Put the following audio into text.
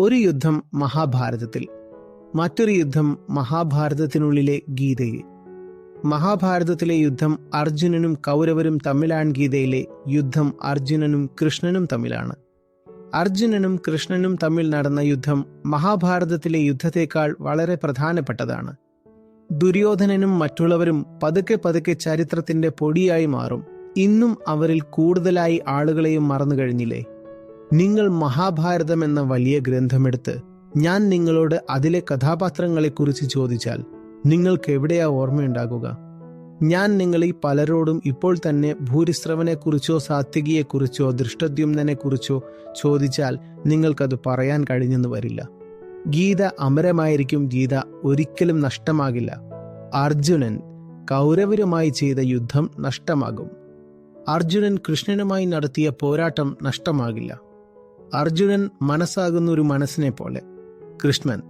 ഒരു യുദ്ധം മഹാഭാരതത്തിൽ. മറ്റൊരു യുദ്ധം മഹാഭാരതത്തിനുള്ളിലെ ഗീതയിൽ. മഹാഭാരതത്തിലെ യുദ്ധം അർജുനനും കൗരവരും തമ്മിലാണ് ഗീതയിലെ യുദ്ധം അർജുനനും കൃഷ്ണനും തമ്മിലാണ്. അർജുനനും കൃഷ്ണനും തമ്മിൽ നടന്ന യുദ്ധം മഹാഭാരതത്തിലെ യുദ്ധത്തേക്കാൾ വളരെ പ്രധാനപ്പെട്ടതാണ്. ദുര്യോധനനും മറ്റുള്ളവരും പതുക്കെ പതുക്കെ ചരിത്രത്തിന്റെ പൊടിയായി മാറും. ഇന്നും അവരിൽ കൂടുതലായി ആളുകളെയും മറന്നു കഴിഞ്ഞില്ലേ നിങ്ങൾ മഹാഭാരതം എന്ന വലിയ ഗ്രന്ഥമെടുത്ത് ഞാൻ നിങ്ങളോട് അതിലെ കഥാപാത്രങ്ങളെക്കുറിച്ച് ചോദിച്ചാൽ നിങ്ങൾക്ക് എവിടെയാ ഓർമ്മയുണ്ടാകുക? ഞാൻ നിങ്ങളീ പലരോടും ഇപ്പോൾ തന്നെ ഭൂരിശ്രവനെക്കുറിച്ചോ സാത്വികിയെക്കുറിച്ചോ ദൃഷ്ടദ്യുംനെക്കുറിച്ചോ ചോദിച്ചാൽ നിങ്ങൾക്കത് പറയാൻ കഴിഞ്ഞെന്ന് വരില്ല. ഗീത അമരമായിരിക്കും ഗീത ഒരിക്കലും നഷ്ടമാകില്ല. അർജുനൻ കൗരവരുമായി ചെയ്ത യുദ്ധം നഷ്ടമാകും. അർജുനൻ കൃഷ്ണനുമായി നടത്തിയ പോരാട്ടം നഷ്ടമാകില്ല. അർജുനൻ മനസ്സാകുന്ന ഒരു മനസ്സിനെ പോലെ കൃഷ്ണൻ